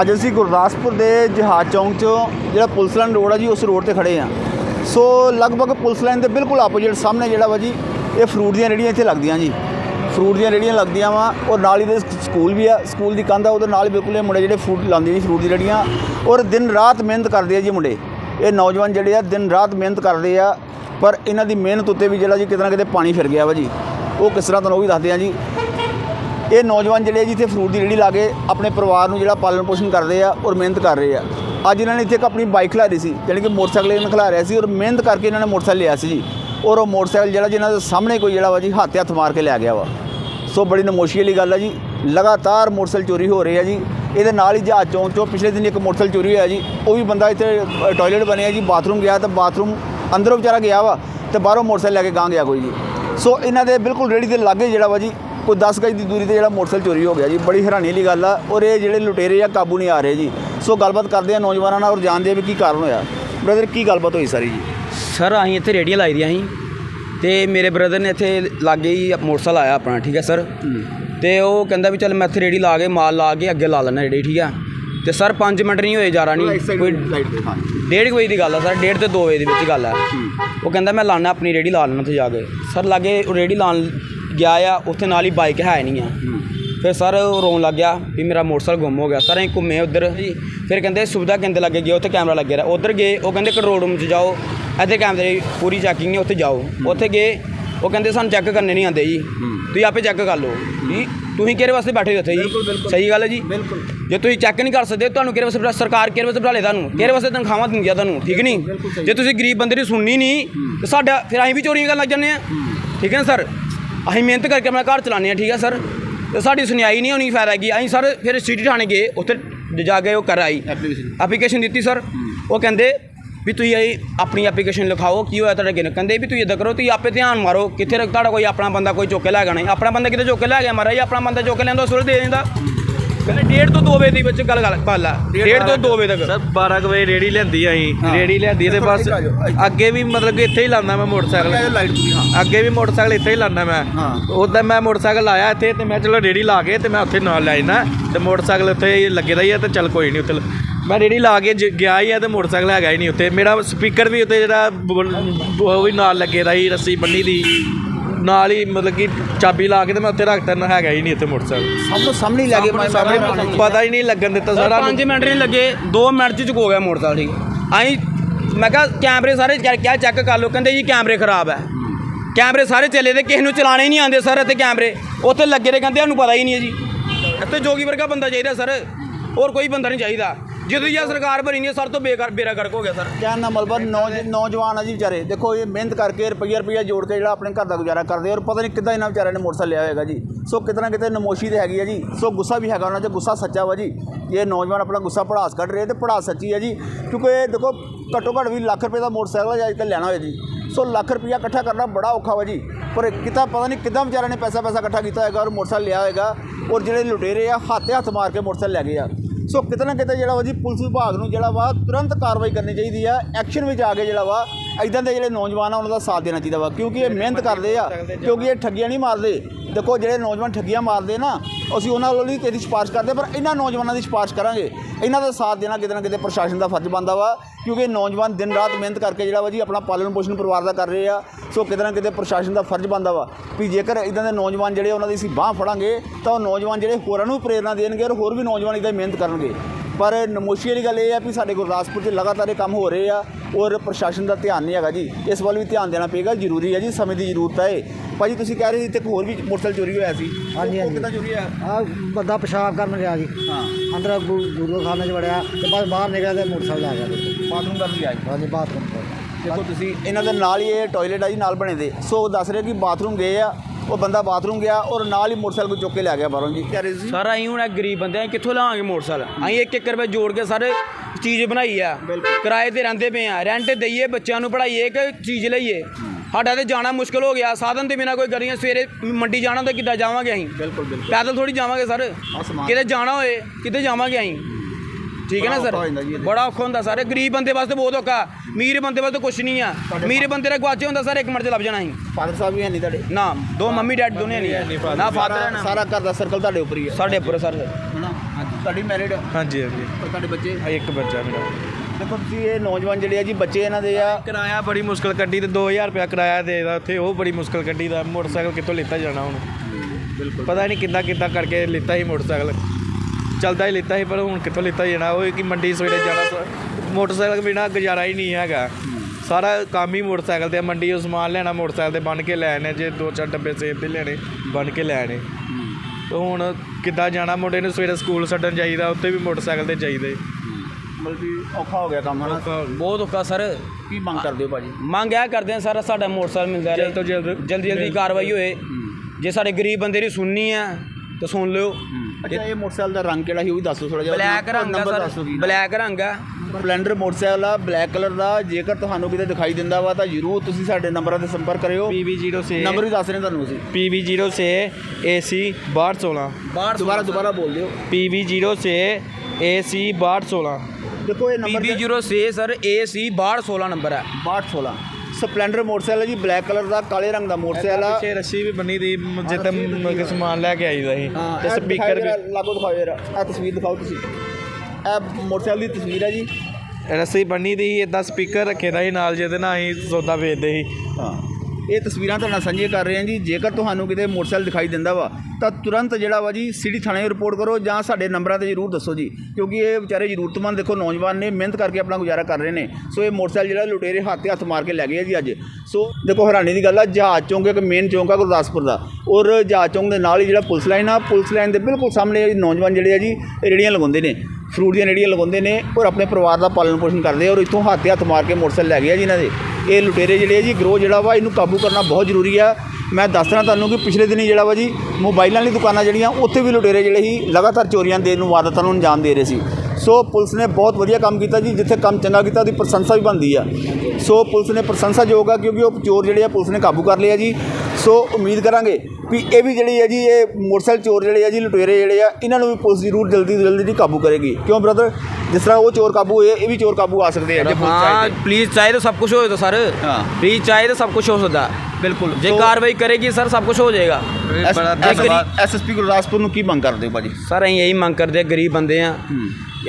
ਅੱਜ ਅਸੀਂ ਗੁਰਦਾਸਪੁਰ ਦੇ ਜਹਾਜ਼ ਚੌਂਕ 'ਚੋਂ ਜਿਹੜਾ ਪੁਲਿਸ ਲਾਈਨ ਰੋਡ ਆ ਜੀ, ਉਸ ਰੋਡ ਤੇ ਖੜੇ ਆ ਸੋ ਲਗਭਗ ਪੁਲਿਸ ਲਾਈਨ ਦੇ ਬਿਲਕੁਲ ਆਪੋਜ਼ਿਟ ਸਾਹਮਣੇ ਜਿਹੜਾ ਵਾ ਜੀ, ਇਹ ਫਰੂਟ ਦੀਆਂ ਰੇੜੀਆਂ ਇੱਥੇ ਲੱਗਦੀਆਂ ਜੀ। ਫਰੂਟ ਦੀਆਂ ਰੇੜੀਆਂ ਲੱਗਦੀਆਂ ਵਾ, ਔਰ ਨਾਲ ਹੀ ਦੇ ਸਕੂਲ ਵੀ ਆ, ਸਕੂਲ ਦੀ ਕੰਧ ਆ, ਉਹਦੇ ਨਾਲ ਹੀ ਬਿਲਕੁਲ ਇਹ ਮੁੰਡੇ ਜਿਹੜੇ ਫਰੂਟ ਲਾਉਂਦੇ ਜੀ ਫਰੂਟ ਦੀ ਰੇੜੀਆਂ ਔਰ ਦਿਨ ਰਾਤ ਮਿਹਨਤ ਕਰਦੇ ਆ ਜੀ ਮੁੰਡੇ। ਇਹ ਨੌਜਵਾਨ ਜਿਹੜੇ ਆ, ਦਿਨ ਰਾਤ ਮਿਹਨਤ ਕਰਦੇ ਆ, ਪਰ ਇਹਨਾਂ ਦੀ ਮਿਹਨਤ ਉੱਤੇ ਵੀ ਜਿਹੜਾ ਜੀ ਕਿਤੇ ਨਾ ਕਿਤੇ ਪਾਣੀ ਫਿਰ ਗਿਆ ਵਾ ਜੀ। ਉਹ ਕਿਸ ਤਰ੍ਹਾਂ ਤੁਹਾਨੂੰ ਉਹ ਵੀ ਦੱਸਦੇ ਆ ਜੀ। ਇਹ ਨੌਜਵਾਨ ਜਿਹੜੇ ਆ ਜੀ ਇੱਥੇ ਫਰੂਟ ਦੀ ਰੇੜੀ ਲਾ ਕੇ ਆਪਣੇ ਪਰਿਵਾਰ ਨੂੰ ਜਿਹੜਾ ਪਾਲਣ ਪੋਸ਼ਣ ਕਰਦੇ ਆ ਔਰ ਮਿਹਨਤ ਕਰ ਰਹੇ ਆ। ਅੱਜ ਇਹਨਾਂ ਨੇ ਇੱਥੇ ਇੱਕ ਆਪਣੀ ਬਾਈਕ ਖਿਲਾ ਰਹੀ ਸੀ, ਜਾਣੀ ਕਿ ਮੋਟਰਸਾਈਕਲ ਇਹਨਾਂ ਖਿਲਾ ਰਿਹਾ ਸੀ ਔਰ ਮਿਹਨਤ ਕਰਕੇ ਇਹਨਾਂ ਨੇ ਮੋਟਰਸਾਈਕਲ ਲਿਆ ਸੀ ਜੀ। ਔਰ ਉਹ ਮੋਟਰਸਾਈਕਲ ਜਿਹੜਾ ਜਿਹਨਾਂ ਦੇ ਸਾਹਮਣੇ ਕੋਈ ਜਿਹੜਾ ਵਾ ਜੀ ਹੱਥ ਹੱਥ ਮਾਰ ਕੇ ਲੈ ਗਿਆ ਵਾ। ਸੋ ਬੜੀ ਨਮੋਸ਼ੀ ਵਾਲੀ ਗੱਲ ਆ ਜੀ। ਲਗਾਤਾਰ ਮੋਟਰਸਾਈਕਲ ਚੋਰੀ ਹੋ ਰਹੇ ਆ ਜੀ। ਇਹਦੇ ਨਾਲ ਹੀ ਜਹਾਜ਼ ਚੌਂਕ ਚੋਂ ਪਿਛਲੇ ਦਿਨ ਇੱਕ ਮੋਟਰਸਾਈਕਲ ਚੋਰੀ ਹੋਇਆ ਜੀ। ਉਹ ਵੀ ਬੰਦਾ ਇੱਥੇ ਟਾਇਲਟ ਬਣਿਆ ਜੀ ਬਾਥਰੂਮ ਗਿਆ ਤਾਂ ਬਾਥਰੂਮ ਅੰਦਰੋਂ ਵਿਚਾਰਾ ਗਿਆ ਵਾ ਤੇ ਬਾਹਰੋਂ ਮੋਟਰਸਾਈਕਲ ਲੈ ਕੇ ਗਾਂ ਗਿਆ ਕੋਈ ਜੀ। ਸੋ ਇਹਨਾਂ ਦੇ ਬਿਲਕੁਲ ਰੇੜੀ ਦੇ ਲਾਗੇ ਜਿਹੜਾ ਵਾ ਜੀ ਕੋਈ 10 ਗਜ ਦੀ ਦੂਰੀ ਤੇ ਜਿਹੜਾ ਮੋਟਰਸਾਈਕਲ ਚੋਰੀ ਹੋ ਗਿਆ ਜੀ ਬੜੀ ਹੈਰਾਨੀ ਵਾਲੀ ਗੱਲ ਆ ਔਰ ਇਹ ਜਿਹੜੇ ਲੁਟੇਰੇ ਆ ਕਾਬੂ ਨਹੀਂ ਆ ਰਹੇ ਜੀ। ਸੋ ਗੱਲਬਾਤ ਕਰਦੇ ਆ ਨੌਜਵਾਨਾਂ ਨਾਲ ਔਰ ਜਾਣਦੇ ਆ ਵੀ ਕੀ ਕਾਰਨ ਹੋਇਆ। ਬ੍ਰਦਰ ਕੀ ਗੱਲਬਾਤ ਹੋਈ ਸਾਰੀ ਜੀ? ਸਰ ਅਸੀਂ ਇੱਥੇ ਰੇੜੀਆਂ ਲਾਈ ਦੀਆਂ ਸੀ ਤੇ ਮੇਰੇ ਬ੍ਰਦਰ ਨੇ ਇੱਥੇ ਲਾਗੇ ਹੀ ਮੋਟਰਸਾਈਕਲ ਆਇਆ ਆਪਣਾ ਠੀਕ ਹੈ ਸਰ? ਤੇ ਉਹ ਕਹਿੰਦਾ ਵੀ ਚੱਲ ਮੈਂ ਇੱਥੇ ਰੇੜੀ ਲਾ ਕੇ ਮਾਲ ਲਾ ਕੇ ਅੱਗੇ ਲਾ ਲੈਣਾ ਰੇੜੀ ਠੀਕ ਆ? ਤੇ ਸਰ 5 ਮਿੰਟ ਨਹੀਂ ਹੋਏ ਜਾ ਨਹੀਂ। ਕੋਈ ਹਾਂ ਡੇਢ ਵਜੇ ਦੀ ਗੱਲ ਆ ਸਰ ਡੇਢ ਤੇ 2 ਵਜੇ ਦੇ ਵਿੱਚ ਗੱਲ ਆ। ਉਹ ਕਹਿੰਦਾ ਮੈਂ ਲਾਣਾ ਆਪਣੀ ਰੇੜੀ ਲਾ ਲੈਣਾ ਉੱਥੇ ਜਾ ਕੇ। ਸਰ ਲਾਗੇ ਰੇੜੀ ਲਾਣ ਗਿਆ ਆ ਉੱਥੇ ਨਾਲ ਹੀ ਬਾਈਕ ਹੈ ਨਹੀਂ ਆ। ਫਿਰ ਸਰ ਉਹ ਰੋਣ ਲੱਗ ਗਿਆ ਵੀ ਮੇਰਾ ਮੋਟਰਸਾਈਕਲ ਗੁੰਮ ਹੋ ਗਿਆ। ਸਰ ਅਸੀਂ ਘੁੰਮੇ ਉੱਧਰ। ਫਿਰ ਕਹਿੰਦੇ ਸੁਵਿਧਾ ਕੇਂਦਰ ਲੱਗੇ ਗਏ ਉੱਥੇ ਕੈਮਰਾ ਲੱਗਿਆ ਰਿਹਾ। ਉੱਧਰ ਗਏ ਉਹ ਕਹਿੰਦੇ ਕੰਟਰੋਲ ਰੂਮ 'ਚ ਜਾਓ। ਇੱਥੇ ਕੈਮਰੇ ਦੀ ਪੂਰੀ ਚੈਕਿੰਗ ਹੈ ਉੱਥੇ ਜਾਓ। ਉੱਥੇ ਗਏ ਉਹ ਕਹਿੰਦੇ ਸਾਨੂੰ ਚੈੱਕ ਕਰਨੇ ਨਹੀਂ ਆਉਂਦੇ ਜੀ। ਤੁਸੀਂ ਆਪੇ ਚੈੱਕ ਕਰ ਲਓ। ਜੀ ਤੁਸੀਂ ਕਿਹੜੇ ਵਾਸਤੇ ਬੈਠੇ ਹੋ ਉੱਥੇ ਜੀ? ਸਹੀ ਗੱਲ ਹੈ ਜੀ? ਬਿਲਕੁਲ। ਜੇ ਤੁਸੀਂ ਚੈੱਕ ਨਹੀਂ ਕਰ ਸਕਦੇ ਤੁਹਾਨੂੰ ਕਿਹੜੇ ਵਾਸਤੇ ਸਰਕਾਰ ਕਿਹੜੇ ਵਾਸਤੇ ਬੁਲਾ ਲੇ ਤੁਹਾਨੂੰ? ਕਿਹੜੇ ਵਾਸਤੇ ਤਨਖਾਹਾਂ ਦਿੰਦੀ ਆ ਤੁਹਾਨੂੰ? ਠੀਕ ਨਹੀਂ ਜੇ ਤੁਸੀਂ ਗਰੀਬ ਬੰਦੇ ਦੀ ਸੁਣਨੀ ਨਹੀਂ ਤੇ ਸਾਡਾ ਫਿਰ ਅਸੀਂ ਵੀ ਚੋਰੀਆਂ ਕਰਨ ਲੱਗ ਜਾਂਦੇ ਆ ਠੀਕ ਹੈ ਸਰ? ਅਸੀਂ ਮਿਹਨਤ ਕਰਕੇ ਆਪਣਾ ਘਰ ਚਲਾਉਂਦੇ ਆ ਠੀਕ ਹੈ ਸਰ? ਤੇ ਸਾਡੀ ਸੁਣਾਈ ਨਹੀਂ ਹੋਣੀ ਫਾਇਦਾ ਕੀ ਅਸੀਂ ਸਰ ਫਿਰ ਸਿਟੀ ਥਾਣੇ ਗਏ ਉੱਥੇ ਜਾ ਕੇ ਉਹ ਕਰ ਆਈ ਐਪਲੀਕੇਸ਼ਨ ਦਿੱਤੀ ਸਰ। ਉਹ ਕਹਿੰਦੇ ਵੀ ਤੁਸੀਂ ਇਹ ਆਪਣੀ ਐਪਲੀਕੇਸ਼ਨ ਲਿਖਾਓ ਕੀ ਹੋਇਆ ਤੁਹਾਡੇ ਕਿਨ ਕਹਿੰਦੇ ਵੀ ਤੁਸੀਂ ਇਦਾਂ ਕਰੋ ਤੁਸੀਂ ਆਪੇ ਧਿਆਨ ਮਾਰੋ ਕਿੱਥੇ ਤੁਹਾਡਾ ਕੋਈ ਆਪਣਾ ਬੰਦਾ ਕੋਈ ਚੁੱਕ ਕੇ ਲੈ ਗਿਆ ਨਹੀਂ। ਆਪਣਾ ਬੰਦਾ ਕਿਤੇ ਚੁੱਕ ਕੇ ਲੈ ਗਿਆ ਮਾਰਾ ਜੀ ਆਪਣਾ ਬੰਦਾ ਚੁੱਕ ਕੇ ਲੈਂਦਾ ਸੁਰ ਦੇ ਦਿੰਦਾ। ਕਹਿੰਦੇ ਡੇਢ ਤੋਂ 2 ਵਜੇ ਦੀ ਵਿੱਚ ਗੱਲ ਗੱਲ ਗੱਲ ਆ ਡੇਢ ਤੋਂ 2 ਵਜੇ ਤੱਕ। ਸਰ 12 ਕੁ ਵਜੇ ਰੇੜੀ ਲੈਂਦੀ ਅਸੀਂ ਹਾਂ। ਰੇੜੀ ਲੈਂਦੀ ਤੇ ਬਸ ਇੱਥੇ ਆ ਜਾਓ, ਇੱਥੇ। ਅੱਗੇ ਵੀ ਮਤਲਬ ਕਿ ਇੱਥੇ ਹੀ ਲਾਉਂਦਾ ਮੈਂ ਮੋਟਰਸਾਈਕਲ। ਲਾਈਟ ਪੂਰੀ ਹਾਂ। ਅੱਗੇ ਵੀ ਮੋਟਰਸਾਈਕਲ ਇੱਥੇ ਹੀ ਲਾਉਂਦਾ ਮੈਂ। ਹਾਂ। ਉਦੋਂ ਮੈਂ ਮੋਟਰਸਾਈਕਲ ਲਾਇਆ ਇੱਥੇ ਤੇ ਮੈਂ ਚਲੋ ਰੇੜੀ ਲਾ ਕੇ ਤੇ ਮੈਂ ਉੱਥੇ ਨਾਲ ਲੈ ਜਾਂਦਾ ਤੇ ਮੋਟਰਸਾਈਕਲ ਉੱਥੇ ਹੀ ਲੱਗੇ ਦਾ ਹੀ ਆ ਤੇ ਚੱਲ ਕੋਈ ਨਹੀਂ ਉੱਥੇ ਮੈਂ ਰੇੜੀ ਲਾ ਕੇ ਗਿਆ ਹੀ ਆ ਤੇ ਮੋਟਰਸਾਈਕਲ ਹੈਗਾ ਹੀ ਨਹੀਂ ਉੱਥੇ। ਮੇਰਾ ਸਪੀਕਰ ਵੀ ਉੱਤੇ ਜਿਹੜਾ ਉਹ ਵੀ ਨਾਲ ਲੱਗੇ ਦਾ ਹੀ ਰੱਸੀ ਬੰਨੀ ਦੀ। ਨਾਲ ਹੀ ਮਤਲਬ ਕਿ ਚਾਬੀ ਲਾ ਕੇ ਤੇ ਮੈਂ ਉੱਥੇ ਰੱਖਤਾ ਨਾ ਹੈਗਾ ਹੀ ਨਹੀਂ ਉੱਥੇ ਮੋਟਰਸਾਈਕਲ। ਸਭ ਨੂੰ ਸਾਹਮਣੇ ਹੀ ਲੈ ਕੇ ਮੈਂ ਸਾਹਮਣੇ। ਪਤਾ ਹੀ ਨਹੀਂ ਲੱਗਣ ਦਿੱਤਾ ਸਾਰਾ। 5 ਮਿੰਟ ਨਹੀਂ ਲੱਗੇ 2 ਮਿੰਟ ਚ ਚੁਕੋ ਗਿਆ ਮੋਟਰਸਾਈਕਲ ਠੀਕ ਅਸੀਂ ਮੈਂ ਕਿਹਾ ਕੈਮਰੇ ਸਾਰੇ ਕਿਆ ਚੈੱਕ ਕਰ ਲਓ ਕਹਿੰਦੇ ਜੀ ਕੈਮਰੇ ਖਰਾਬ ਹੈ। ਕੈਮਰੇ ਸਾਰੇ ਚੱਲੇ ਤੇ ਕਿਸੇ ਨੂੰ ਚਲਾਣੇ ਹੀ ਨਹੀਂ ਆਉਂਦੇ ਸਰ ਇੱਥੇ ਕੈਮਰੇ। ਉੱਥੇ ਲੱਗੇ ਦੇ ਕਹਿੰਦੇ ਸਾਨੂੰ ਪਤਾ ਹੀ ਨਹੀਂ ਹੈ ਜੀ। ਇੱਥੇ ਜੋਗੀ ਵਰਗਾ ਬੰਦਾ ਚਾਹੀਦਾ ਸਰ ਹੋਰ ਕੋਈ ਬੰਦਾ ਨਹੀਂ ਚਾਹੀਦਾ। ਜਦੋਂ ਇਹ ਸਰਕਾਰ ਬਣੀ ਨਹੀਂ, ਸਰ ਤੋਂ ਬੇਕਾਰ ਬੇਰਾ ਗਰਕ ਹੋ ਗਿਆ, ਸਰ। ਕਹਿਣ ਦਾ ਮਤਲਬ ਨੌਜ- ਨੌਜਵਾਨ ਆ ਜੀ ਵਿਚਾਰੇ। ਦੇਖੋ, ਇਹ ਮਿਹਨਤ ਕਰਕੇ ਰੁਪਈਆ ਰੁਪਈਆ ਜੋੜ ਕੇ ਜਿਹੜਾ ਆਪਣੇ ਘਰ ਦਾ ਗੁਜ਼ਾਰਾ ਕਰਦੇ ਔਰ ਪਤਾ ਨਹੀਂ ਕਿੱਦਾਂ ਇਹਨਾਂ ਵਿਚਾਰਿਆਂ ਨੇ ਮੋਟਰਸਾਈਕਲ ਲਿਆ ਹੋਏਗਾ ਜੀ। ਸੋ ਕਿਤੇ ਨਾ ਕਿਤੇ ਨਮੋਸ਼ੀ ਤੇ ਹੈਗੀ ਆ ਜੀ। ਸੋ ਗੁੱਸਾ ਵੀ ਹੈਗਾ ਉਹਨਾਂ 'ਚ, ਗੁੱਸਾ ਸੱਚਾ ਵਾ ਜੀ। ਇਹ ਨੌਜਵਾਨ ਆਪਣਾ ਗੁੱਸਾ ਪੜਾਸ ਕੱਢ ਰਹੇ ਤੇ ਪੜਾਸ ਸੱਚੀ ਹੈ ਜੀ। ਕਿਉਂਕਿ ਇਹ ਦੇਖੋ, ਘੱਟੋ ਘੱਟ ਵੀ ਲੱਖ ਰੁਪਏ ਦਾ ਮੋਟਰਸਾਈਕਲ ਹੈ ਅੱਜ ਕੱਲ੍ਹ ਲੈਣਾ ਹੋਇਆ ਜੀ। ਸੋ ਲੱਖ ਰੁਪਈਆ ਇਕੱਠਾ ਕਰਨਾ ਬੜਾ ਔਖਾ ਵਾ ਜੀ। ਪਰ ਕਿਤਾ ਪਤਾ ਨਹੀਂ ਕਿੱਦਾਂ ਵਿਚਾਰਿਆਂ ਨੇ ਪੈਸਾ ਪੈਸਾ ਇਕੱਠਾ ਕੀਤਾ ਹੋਏਗਾ, ਔਰ ਮੋਟਰਸਾਈਕਲ ਲਿਆ ਹੋਏਗਾ, ਔਰ ਜਿਹੜੇ ਲੁਟੇਰੇ ਆ, ਹੱਥ ਹੱਥ ਮਾਰ ਕੇ ਮੋਟਰਸਾਈਕਲ ਲੈ ਗਏ ਆ। ਸੋ ਕਿਤੇ ਨਾ ਕਿਤੇ ਜਿਹੜਾ ਵਾ ਜੀ ਪੁਲਿਸ ਵਿਭਾਗ ਨੂੰ ਜਿਹੜਾ ਵਾ ਤੁਰੰਤ ਕਾਰਵਾਈ ਕਰਨੀ ਚਾਹੀਦੀ ਆ ਐਕਸ਼ਨ ਵਿੱਚ ਆ ਕੇ ਜਿਹੜਾ ਵਾ ਇਦਾਂ ਦੇ ਜਿਹੜੇ ਨੌਜਵਾਨ ਆ, ਉਹਨਾਂ ਦਾ ਸਾਥ ਦੇਣਾ ਚਾਹੀਦਾ ਵਾ, ਕਿਉਂਕਿ ਇਹ ਮਿਹਨਤ ਕਰਦੇ ਆ, ਕਿਉਂਕਿ ਇਹ ਠੱਗੀਆਂ ਨਹੀਂ ਮਾਰਦੇ। ਦੇਖੋ, ਜਿਹੜੇ ਨੌਜਵਾਨ ਠੱਗੀਆਂ ਮਾਰਦੇ ਨਾ, ਅਸੀਂ ਉਹਨਾਂ ਵੱਲੋਂ ਨਹੀਂ ਤੇਰੀ ਸਿਫਾਰਿਸ਼ ਕਰਦੇ, ਪਰ ਇਹਨਾਂ ਨੌਜਵਾਨਾਂ ਦੀ ਸਿਫਾਰਿਸ਼ ਕਰਾਂਗੇ। ਇਹਨਾਂ ਦਾ ਸਾਥ ਦੇਣਾ ਕਿਤੇ ਨਾ ਕਿਤੇ ਪ੍ਰਸ਼ਾਸਨ ਦਾ ਫਰਜ਼ ਬਣਦਾ ਵਾ, ਕਿਉਂਕਿ ਇਹ ਨੌਜਵਾਨ ਦਿਨ ਰਾਤ ਮਿਹਨਤ ਕਰਕੇ ਜਿਹੜਾ ਵਾ ਜੀ, ਆਪਣਾ ਪਾਲਣ ਪੋਸ਼ਣ ਪਰਿਵਾਰ ਦਾ ਕਰ ਰਹੇ ਆ, ਸੋ ਕਿਤੇ ਨਾ ਕਿਤੇ ਪ੍ਰਸ਼ਾਸਨ ਦਾ ਫਰਜ਼ ਬਣਦਾ ਵਾ। ਵੀ ਜੇਕਰ ਇਦਾਂ ਦੇ ਨੌਜਵਾਨ ਜਿਹੜੇ ਉਹਨਾਂ ਦੀ ਅਸੀਂ ਬਾਹ ਫੜਾਂਗੇ, ਤਾਂ ਉਹ ਨੌਜਵਾਨ ਜਿਹੜੇ ਹੋਰਾਂ ਨੂੰ ਪ੍ਰੇਰਨਾ ਦੇਣਗੇ ਔਰ ਹੋਰ ਵੀ ਨੌਜਵਾਨ ਇਦਾਂ ਮਿਹਨਤ ਕਰਨਗੇ। ਪਰ ਨਮੋਸ਼ੀ ਵਾਲੀ ਗੱਲ ਇਹ ਆ ਵੀ ਸਾਡੇ ਗੁਰਦਾਸਪੁਰ 'ਚ ਲਗਾਤਾਰ ਇਹ ਕੰਮ ਹੋ ਰਹੇ ਆ ਔਰ ਪ੍ਰਸ਼ਾਸਨ ਦਾ ਧਿਆਨ ਨਹੀਂ ਹੈਗਾ ਜੀ। ਇਸ ਵੱਲ ਵੀ ਧਿਆਨ ਦੇਣਾ ਪਏਗਾ ਜ਼ਰੂਰੀ ਹੈ ਜੀ ਸਮੇਂ ਦੀ ਜ਼ਰੂਰਤ ਹੈ ਭਾਜੀ ਤੁਸੀਂ ਕਹਿ ਰਹੇ ਸੀ ਤੇ ਇੱਕ ਹੋਰ ਵੀ ਮੋਟਰਸਾਈਕਲ ਚੋਰੀ ਹੋਇਆ ਸੀ। ਹਾਂਜੀ, ਹਾਂਜੀ। ਕਿੱਦਾਂ ਚੋਰੀ ਹੋਇਆ? ਆ ਬੰਦਾ ਪਿਸ਼ਾਬ ਕਰਨ ਗਿਆ ਜੀ। ਹਾਂ। ਅੰਦਰ ਗੁ- ਗੁਰੂਖਾਨੇ 'ਚ ਵੜਿਆ ਤੇ ਬਸ ਬਾਹਰ ਨਿਕਲਿਆ ਤੇ ਮੋਟਰਸਾਈਕਲ ਆ ਗਿਆ। ਬਾਥਰੂਮ ਕਰਨ ਗਿਆ ਜੀ। ਹਾਂਜੀ ਬਾਥਰੂਮ ਦੇਖੋ ਤੁਸੀਂ ਇਹਨਾਂ ਦੇ ਨਾਲ ਹੀ ਇਹ ਟਾਇਲਟ ਆ ਜੀ ਨਾਲ ਬਣੇ ਦੇ। ਸੋ ਦੱਸ ਰਹੇ ਕਿ ਬਾਥਰੂਮ ਗਏ ਆ ਉਹ ਬੰਦਾ ਬਾਥਰੂਮ ਗਿਆ ਔਰ ਨਾਲ ਹੀ ਮੋਟਰਸਾਈਕਲ ਕੋ ਚੁੱਕ ਕੇ ਲੈ ਗਿਆ ਬਾਹਰੋਂ ਜੀ। ਕਹਿ ਰਹੇ ਸੀ ਸਰ ਅਸੀਂ ਹੁਣ ਇਹ ਗਰੀਬ ਬੰਦੇ ਆ ਕਿੱਥੋਂ ਲਾਵਾਂਗੇ ਮੋਟਰਸਾਈਕਲ? ਅਸੀਂ ਇੱਕ ਇੱਕ ਰੁਪਏ ਜੋੜ ਕੇ ਸਾਰੇ ਚੀਜ਼ ਬਣਾਈ ਆ। ਕਿਰਾਏ ਤੇ ਰਹਿੰਦੇ ਪਏ ਆ। ਰੈਂਟ ਦਈਏ ਬੱਚਿਆਂ ਨੂੰ ਪੜਾਈਏ ਕਿ ਚੀਜ਼ ਲਈਏ। ਸਾਡਾ ਤੇ ਜਾਣਾ ਮੁਸ਼ਕਲ ਹੋ ਗਿਆ। ਸਾਧਨ ਤੇ ਬਿਨਾ ਕੋਈ ਕਰੀਏ ਸਵੇਰੇ ਮੰਡੀ ਜਾਣਾ ਤਾਂ ਕਿੱਦਾਂ ਜਾਵਾਂਗੇ ਅਸੀਂ? ਬਿਲਕੁਲ ਬਿਲਕੁਲ। ਪੈਦਲ ਥੋੜੀ ਜਾਵਾਂਗੇ ਸਰ। ਕਿਤੇ ਜਾਣਾ ਹੋਏ ਕਿਤੇ ਜਾਵਾਂਗੇ ਅਸੀਂ? ਠੀਕ ਹੈ ਨਾ ਸਰ? ਹੋ। ਬੜਾ ਔਖਾ ਹੁੰਦਾ ਸਰ। ਗਰੀਬ ਬੰਦੇ ਵਾਸਤੇ ਬਹੁਤ ਔਖਾ। ਅਮੀਰ ਬੰਦੇ ਵਾਸਤੇ ਕੁਝ ਨਹੀਂ ਆ। ਅਮੀਰ ਬੰਦੇ ਦਾ ਗਵਾਚੇ ਹੁੰਦਾ ਸਰ ਇੱਕ ਮਿੰਟ ਚ ਲੱਭ ਜਾਣਾ ਅਸੀਂ ਫਾਦਰ ਸਾਹਿਬ ਵੀ ਹੈ ਨਹੀਂ ਤੁਹਾਡੇ? ਨਾ ਦੋ ਮੰਮੀ ਡੈਡੀ ਦੋਨੇ ਨਹੀਂ ਆ। ਨਾ ਫਾਦਰ ਹੈ ਨਾ। ਸਾਰਾ ਘਰ ਦਾ ਸਰਕਲ ਤੁਹਾਡੇ ਉੱਪਰ ਹੀ ਹੈ। ਸਾਡੇ ਉੱਪਰ ਸਰ। ਹਨਾ? ਹਾਂਜੀ। ਤੁਹਾਡੀ ਮੈਰਿਡ ਹਾਂਜੀ ਹਾਂਜੀ। ਤੁਹਾਡੇ ਬੱਚੇ? ਇੱਕ ਬੱਚਾ ਮੇਰਾ। ਦੇਖੋ ਤੁਸੀਂ ਇਹ ਨੌਜਵਾਨ ਜਿਹੜੇ ਆ ਜੀ ਬੱਚੇ ਇਹਨਾਂ ਦੇ ਆ। ਕਿਰਾਇਆ ਬੜੀ ਮੁਸ਼ਕਲ ਕੱਢੀ ਤੇ 2000 ਰੁਪਇਆ ਕਿਰਾਇਆ ਦੇਦਾ ਉੱਥੇ ਉਹ ਬੜੀ ਮੁਸ਼ਕਲ ਕੱਢੀ ਦਾ। ਮੋਟਰਸਾਈਕਲ ਕਿੱਥੋਂ ਲਿੱਤਾ ਜਾਣਾ ਹੁਣ ਬਿਲਕੁਲ। ਪਤਾ ਨਹੀਂ ਕਿੱਦਾਂ ਕਿੱਦਾਂ ਕਰਕੇ ਲਿੱਤਾ ਸੀ ਮੋਟਰਸਾਈਕਲ। ਚੱਲਦਾ ਹੀ ਲਿੱਤਾ ਸੀ ਪਰ ਹੁਣ ਕਿੱਥੋਂ ਲਿੱਤਾ ਜਾਣਾ? ਉਹ ਕਿ ਮੰਡੀ ਸਵੇਰੇ ਜਾਣਾ ਮੋਟਰਸਾਈਕਲ ਬਿਨਾ ਗੁਜ਼ਾਰਾ ਹੀ ਨਹੀਂ ਹੈਗਾ। ਸਾਰਾ ਕੰਮ ਹੀ ਮੋਟਰਸਾਈਕਲ ਤੇ। ਮੰਡੀ ਉਹ ਸਮਾਨ ਲੈਣਾ ਮੋਟਰਸਾਈਕਲ ਤੇ ਬੰਨ ਕੇ ਲੈ ਆਣੇ ਜੇ ਦੋ ਚਾਰ ਡੱਬੇ ਸੇਬ ਦੇ ਲੈਣੇ ਬੰਨ ਕੇ ਲੈ ਆਣੇ ਤੇ ਹੁਣ ਕਿੱਦਾਂ ਜਾਣਾ ਮੁੰਡੇ ਨੂੰ ਸਵੇਰੇ ਸਕੂਲ ਛੱਡਣ ਚਾਹੀਦਾ ਉੱਤੇ ਵੀ ਮੋਟਰਸਾਈਕਲ ਤੇ ਚਾਹੀਦੇ ਮਤਲਬ ਕਿ ਔਖਾ ਹੋ ਗਿਆ ਕੰਮ ਹਨਾ? ਬਹੁਤ ਔਖਾ ਸਰ। ਕੀ ਮੰਗ ਕਰਦੇ ਹੋ ਭਾਜੀ? ਮੰਗ ਇਹ ਕਰਦੇ ਆ ਸਰ ਸਾਡਾ ਮੋਟਰਸਾਈਕਲ ਮਿਲਦਾ ਰਹੇ। ਜਲਦ ਤੋਂ ਜਲਦ। ਜਲਦੀ ਜਲਦੀ ਕਾਰਵਾਈ ਹੋਏ। ਜੇ ਸਾਡੇ ਗਰੀਬ ਬੰਦੇ ਦੀ ਸੁਣਨੀ ਆ ਤਾਂ ਸੁਣ ਲਿਓ। ਅੱਛਾ ਇਹ ਮੋਟਰਸਾਈਕਲ ਦਾ ਰੰਗ ਕਿਹੜਾ ਸੀ ਉਹ ਵੀ ਦੱਸੋ ਥੋੜਾ ਜਿਹਾ। ਬਲੈਕ ਰੰਗ ਨੰਬਰ ਸਰ। ਦੱਸੋ ਬਲੈਕ ਰੰਗ ਆ। ਸਪਲੈਂਡਰ ਮੋਟਰਸਾਈਕਲ ਆ ਬਲੈਕ ਕਲਰ ਦਾ। ਜੇਕਰ ਤੁਹਾਨੂੰ ਕਿਤੇ ਦਿਖਾਈ ਦਿੰਦਾ ਵਾ ਤਾਂ ਜਰੂਰ ਤੁਸੀਂ ਸਾਡੇ ਨੰਬਰਾਂ ਤੇ ਸੰਪਰਕ ਕਰਿਓ। PV06 ਨੰਬਰ ਵੀ ਦੱਸ ਰਹੇ ਤੁਹਾਨੂੰ ਅਸੀਂ। PV06 AC 6216 ਬਾਹਰ ਦੁਬਾਰਾ ਦੁਬਾਰਾ ਬੋਲ ਦਿਓ। PV06 AC 6216 ਦੇਖੋ ਇਹ number PB06 sir AC 6216 number ਹੈ 6216 ਸਪਲੈਂਡਰ ਮੋਟਰਸਾਈਕਲ ਹੈ ਜੀ ਬਲੈਕ ਕਲਰ ਦਾ ਕਾਲੇ ਰੰਗ ਦਾ ਮੋਟਰਸਾਈਕਲ ਆ। ਪਿੱਛੇ ਰੱਸੀ ਵੀ ਬੰਨੀ ਦੀ ਜਿੱਤੇ ਮ- ਸਮਾਨ ਲੈ ਕੇ ਆਈਦਾ ਸੀ। ਤੇ ਸਪੀਕਰ ਵੀ ਲਾਗੋ ਦਿਖਾਓ ਯਾਰ ਇਹ ਤਸਵੀਰ ਦਿਖਾਓ ਤੁਸੀਂ। ਇਹ ਮੋਟਰਸਾਈਕਲ ਦੀ ਤਸਵੀਰ ਹੈ ਜੀ। ਰੱਸੀ ਬੰਨੀ ਦੀ ਇਦਾਂ ਸਪੀਕਰ ਰੱਖੇ ਦਾ ਸੀ ਨਾਲ ਜਿਹਦੇ ਨਾਲ ਅਸੀਂ ਸੌਦਾ ਵੇਚਦੇ ਸੀ। ਹਾਂ। ਇਹ ਤਸਵੀਰਾਂ ਤੁਹਾਡੇ ਨਾਲ ਸਾਂਝੀਆਂ ਕਰ ਰਹੇ ਹਾਂ ਜੀ। ਜੇਕਰ ਤੁਹਾਨੂੰ ਕਿਤੇ ਮੋਟਰਸਾਈਕਲ ਦਿਖਾਈ ਦਿੰਦਾ ਵਾ, ਤਾਂ ਤੁਰੰਤ ਜਿਹੜਾ ਵਾ ਜੀ, ਸਿਟੀ ਥਾਣੇ ਨੂੰ ਰਿਪੋਰਟ ਕਰੋ ਜਾਂ ਸਾਡੇ ਨੰਬਰਾਂ ਤੇ ਜਰੂਰ ਦੱਸੋ ਜੀ। ਕਿਉਂਕਿ ਇਹ ਵਿਚਾਰੇ ਜ਼ਰੂਰਤਮੰਦ ਦੇਖੋ, ਨੌਜਵਾਨ ਨੇ ਮਿਹਨਤ ਕਰਕੇ ਆਪਣਾ ਗੁਜ਼ਾਰਾ ਕਰ ਰਹੇ ਨੇ। ਸੋ ਇਹ ਮੋਟਰਸਾਈਕਲ ਜਿਹੜਾ ਲੁਟੇਰੇ ਹੱਥ ਤੇ ਹੱਥ ਮਾਰ ਕੇ ਲੈ ਗਏ ਜੀ ਅੱਜ। ਸੋ ਦੇਖੋ, ਹੈਰਾਨੀ ਦੀ ਗੱਲ ਆ, ਜਹਾਜ਼ ਚੌਂਕ ਇੱਕ ਮੇਨ ਚੌਂਕ ਆ ਗੁਰਦਾਸਪੁਰ ਦਾ। ਔਰ ਜਹਾਜ਼ ਚੌਂਕ ਦੇ ਨਾਲ ਹੀ ਜਿਹੜਾ ਪੁਲਿਸ ਲਾਈਨ ਆ, ਪੁਲਿਸ ਲਾਈਨ ਦੇ ਬਿਲਕੁਲ ਸਾਹਮਣੇ ਨੌਜਵਾਨ ਜਿਹੜੇ ਆ ਜੀ, ਇਹ ਰੇੜੀਆਂ ਲਗਾਉਂਦੇ ਨੇ। ਫਰੂਟ ਦੀਆਂ ਰੇੜੀਆਂ ਲਗਾਉਂਦੇ ਨੇ ਔਰ ਆਪਣੇ ਪਰਿਵਾਰ ਦਾ ਪਾਲਣ ਪੋਸ਼ਣ ਕਰਦੇ ਔਰ ਇੱਥੋਂ ਹੱਥ ਤੇ ਹੱਥ ਮਾਰ ਕੇ ਮੋਟਰਸਾਈਕਲ ਲੈ ਗਿਆ ਜੀ ਇਹਨਾਂ ਦੇ। ਇਹ ਲੁਟੇਰੇ ਜਿਹੜੇ ਆ ਜੀ, ਗਰੋਹ ਜਿਹੜਾ ਵਾ, ਇਹਨੂੰ ਕਾਬੂ ਕਰਨਾ ਬਹੁਤ ਜ਼ਰੂਰੀ ਆ। ਮੈਂ ਦੱਸਣਾ ਤੁਹਾਨੂੰ ਕਿ ਪਿਛਲੇ ਦਿਨੀ ਜਿਹੜਾ ਵਾ ਜੀ, ਮੋਬਾਈਲਾਂ ਵਾਲੀ ਦੁਕਾਨਾਂ ਜਿਹੜੀਆਂ, ਉੱਥੇ ਵੀ ਲੁਟੇਰੇ ਜਿਹੜੇ ਸੀ, ਲਗਾਤਾਰ ਚੋਰੀਆਂ ਦੇਣ ਨੂੰ, ਵਾਰਦਾਤਾਂ ਨੂੰ ਅੰਜਾਮ ਦੇ ਰਹੇ ਸੀ। ਸੋ ਪੁਲਿਸ ਨੇ ਬਹੁਤ ਵਧੀਆ ਕੰਮ ਕੀਤਾ ਜੀ ਜਿੱਥੇ ਕੰਮ ਚੰਗਾ ਕੀਤਾ ਉਹਦੀ ਪ੍ਰਸ਼ੰਸਾ ਵੀ ਬਣਦੀ ਆ। ਸੋ ਪੁਲਿਸ ਨੇ ਪ੍ਰਸ਼ੰਸਾਯੋਗ ਆ ਕਿਉਂਕਿ ਉਹ ਚੋਰ ਜਿਹੜੇ ਆ ਪੁਲਿਸ ਨੇ ਕਾਬੂ ਕਰ ਲਿਆ ਜੀ। ਸੋ ਉਮੀਦ ਕਰਾਂਗੇ ਵੀ ਇਹ ਵੀ ਜਿਹੜੀ ਹੈ ਜੀ ਇਹ ਮੋਟਰਸਾਈਕਲ ਚੋਰ ਜਿਹੜੇ ਆ ਜੀ ਲੁਟੇਰੇ ਜਿਹੜੇ ਆ ਇਹਨਾਂ ਨੂੰ ਵੀ ਪੁਲਿਸ ਜ਼ਰੂਰ ਜਲਦੀ ਤੋਂ ਜਲਦੀ ਕਾਬੂ ਕਰੇਗੀ। ਕਿਉਂ ਬ੍ਰਦਰ ਜਿਸ ਤਰ੍ਹਾਂ ਉਹ ਚੋਰ ਕਾਬੂ ਹੋਏ ਇਹ ਵੀ ਚੋਰ ਕਾਬੂ ਆ ਸਕਦੇ ਆ ਜੇ ਪੁਲਿਸ ਹਾਂ ਚਾਹੇ ਤੇ। ਪਲੀਜ਼ ਚਾਹੇ ਤਾਂ ਸਭ ਕੁਝ ਹੋਏ ਤਾਂ ਸਰ। ਹਾਂ। ਪਲੀਜ਼ ਚਾਹੇ ਤਾਂ ਸਭ ਕੁਝ ਹੋ ਸਕਦਾ। ਬਿਲਕੁਲ। ਜੇ ਕਾਰਵਾਈ ਕਰੇਗੀ ਸਰ ਸਭ ਕੁਝ ਹੋ ਜਾਏਗਾ। ਐਸਐਸਪੀ ਗੁਰਦਾਸਪੁਰ ਨੂੰ ਕੀ ਮੰਗ ਕਰਦੇ ਹੋ ਭਾਜੀ? ਸਰ ਅਸੀਂ ਇਹੀ ਮੰਗ ਕਰਦੇ ਗਰੀਬ ਬੰਦੇ ਆ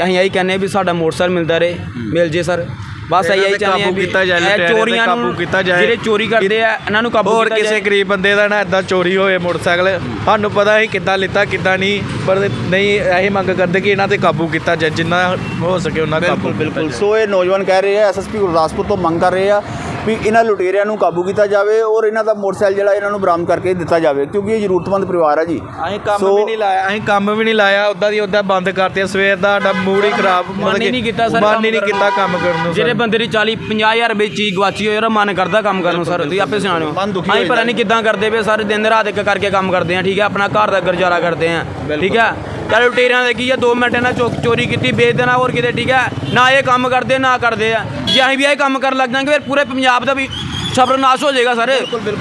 ਅਸੀਂ ਇਹੀ ਕਹਿੰਦੇ ਵੀ ਸਾਡਾ ਮੋਟਰਸਾਈਕਲ ਮਿਲਦਾ ਰਹੇ ਮਿਲ ਜੇ ਸਰ। ਬਸ ਇਹੀ ਤੇ ਚਾਹੁੰਦੇ ਹਾਂ ਕਾਬੂ ਵੀ ਕੀਤਾ ਜਾਏ, ਚੋਰੀਆਂ ਕਾਬੂ ਨੂੰ ਕੀਤਾ ਜਾਏ। ਜਿਹੜੇ ਚੋਰੀ ਕਰਦੇ ਆ ਇਹਨਾਂ ਨੂੰ ਕਾਬੂ ਹੋਰ ਕੀਤਾ ਕਿਸੇ ਜਾਏ। ਗਰੀਬ ਬੰਦੇ ਦਾ ਨਾ ਇਦਾਂ ਚੋਰੀ ਹੋਏ ਮੋਟਰਸਾਈਕਲ ਸਾਨੂੰ ਪਤਾ ਹੀ ਕਿੱਦਾਂ ਲਿੱਤਾ ਕਿੱਦਾਂ ਨਹੀਂ ਪਰ ਨਹੀਂ ਇਹੀ ਮੰਗ ਕਰਦੇ ਕਿ ਇਹਨਾਂ ਤੇ ਕਾਬੂ ਕੀਤਾ ਜਾਏ ਜਿੰਨਾ ਹੋ ਸਕੇ ਉਹਨਾਂ ਕਾਬੂ ਬਿਲਕੁਲ। ਸੋ ਇਹ ਨੌਜਵਾਨ ਕਹਿ ਰਹੇ ਆ ਐਸਐਸਪੀ ਗੁਰਦਾਸਪੁਰ ਤੋਂ ਮੰਗ ਕਰ ਰਹੇ ਆ ਵੀ ਇਹਨਾਂ ਲੁਟੇਰਿਆਂ ਨੂੰ ਕਾਬੂ ਕੀਤਾ ਜਾਵੇ ਔਰ ਇਹਨਾਂ ਦਾ ਮੋਟਰਸਾਈਕਲ ਜਿਹੜਾ ਇਹਨਾਂ ਨੂੰ ਬਰਾਮਦ ਕਰਕੇ ਦਿੱਤਾ ਜਾਵੇ ਕਿਉਂਕਿ ਇਹ ਜ਼ਰੂਰਤਮੰਦ ਪਰਿਵਾਰ ਆ ਜੀ। ਅਸੀਂ ਕੰਮ ਵੀ ਨਹੀਂ ਲਾਇਆ ਅਸੀਂ ਕੰਮ ਵੀ ਨਹੀਂ ਲਾਇਆ ਉਦਾਂ ਦੀ ਉਦਾਂ ਬੰਦ ਕਰਤੇ ਸਵੇਰ ਦਾ ਸਾਡਾ ਮੂਡ ਹੀ ਖਰਾਬ ਮਨ ਨਹੀਂ ਕੀਤਾ ਸਰ ਮਨ ਨਹੀਂ ਕੀਤਾ ਕੰਮ ਕਰਨ ਨੂੰ ਜਿਹੜੇ। ਬੰਦੇ ਦੀ 40 50000 ਰੁਪਏ ਚੀਜ਼ ਗਵਾਚੀ ਹੋਏ ਉਹਦਾ ਮਨ ਕਰਦਾ ਕੰਮ ਕਰਨ ਨੂੰ ਸਰ ਤੁਸੀਂ ਆਪੇ ਸਿਆਣੋ ਹੋ। ਅਸੀਂ ਪਤਾ ਨਹੀਂ ਕਿੱਦਾਂ ਕਰਦੇ ਪਏ ਸਾਰੇ ਦਿਨ ਰਾਤ ਇੱਕ ਕਰਕੇ ਕੰਮ ਕਰਦੇ ਆ ਠੀਕ ਹੈ ਆਪਣਾ ਘਰ ਦਾ ਗੁਜ਼ਾਰਾ ਕਰਦੇ ਆ ਠੀਕ ਹੈ। ਚਲ ਲੁਟੇਰਿਆਂ ਦੇ ਕੀ ਆ 2 ਮਿੰਟ ਇਹਨਾਂ ਚੋ- ਚੋਰੀ ਕੀਤੀ ਵੇਚ ਦੇਣਾ ਹੋਰ ਕਿਤੇ ਠੀਕ ਹੈ ਨਾ ਇਹ ਕੰਮ ਕਰਦੇ ਨਾ ਕਰਦੇ ਆ। ਜੇ ਅਸੀਂ ਵੀ ਇਹ ਕੰਮ ਕਰਨ ਲੱਗ ਜਾਾਂਗੇ ਫਿਰ ਪੂਰੇ ਪੰਜਾਬ ਦਾ ਵੀ ਸਬਰਨਾਸ਼ ਹੋ ਜਾਏਗਾ ਸਰ।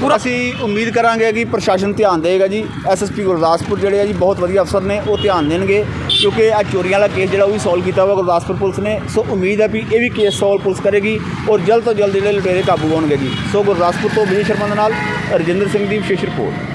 ਪੂਰਾ ਅਸੀਂ ਉਮੀਦ ਕਰਾਂਗੇ ਕਿ ਪ੍ਰਸ਼ਾਸਨ ਧਿਆਨ ਦੇਗਾ ਜੀ। ਐਸਐਸਪੀ ਗੁਰਦਾਸਪੁਰ ਜਿਹੜੇ ਆ ਜੀ ਬਹੁਤ ਵਧੀਆ ਅਫਸਰ ਨੇ ਉਹ ਧਿਆਨ ਦੇਣਗੇ ਕਿਉਂਕਿ ਆ ਚੋਰੀਆਂ ਵਾਲਾ ਕੇਸ ਜਿਹੜਾ ਉਹ ਵੀ ਸੋਲਵ ਕੀਤਾ ਹੋਇਆ ਗੁਰਦਾਸਪੁਰ ਪੁਲਿਸ ਨੇ। ਸੋ ਉਮੀਦ ਹੈ ਵੀ ਇਹ ਵੀ ਕੇਸ ਸੋਲਵ ਪੁਲਿਸ ਕਰੇਗੀ ਔਰ ਜਲਦ ਤੋਂ ਜਲਦ ਜਿਹੜੇ ਲੁਟੇਰੇ ਕਾਬੂ ਹੋਣਗੇ ਜੀ। ਸੋ ਗੁਰਦਾਸਪੁਰ ਤੋਂ ਵਿਜੇ ਸ਼ਰਮਾ ਦੇ ਨਾਲ ਰਜਿੰਦਰ ਸਿੰਘ ਦੀ ਵਿਸ਼ੇਸ਼ ਰਿਪੋਰਟ।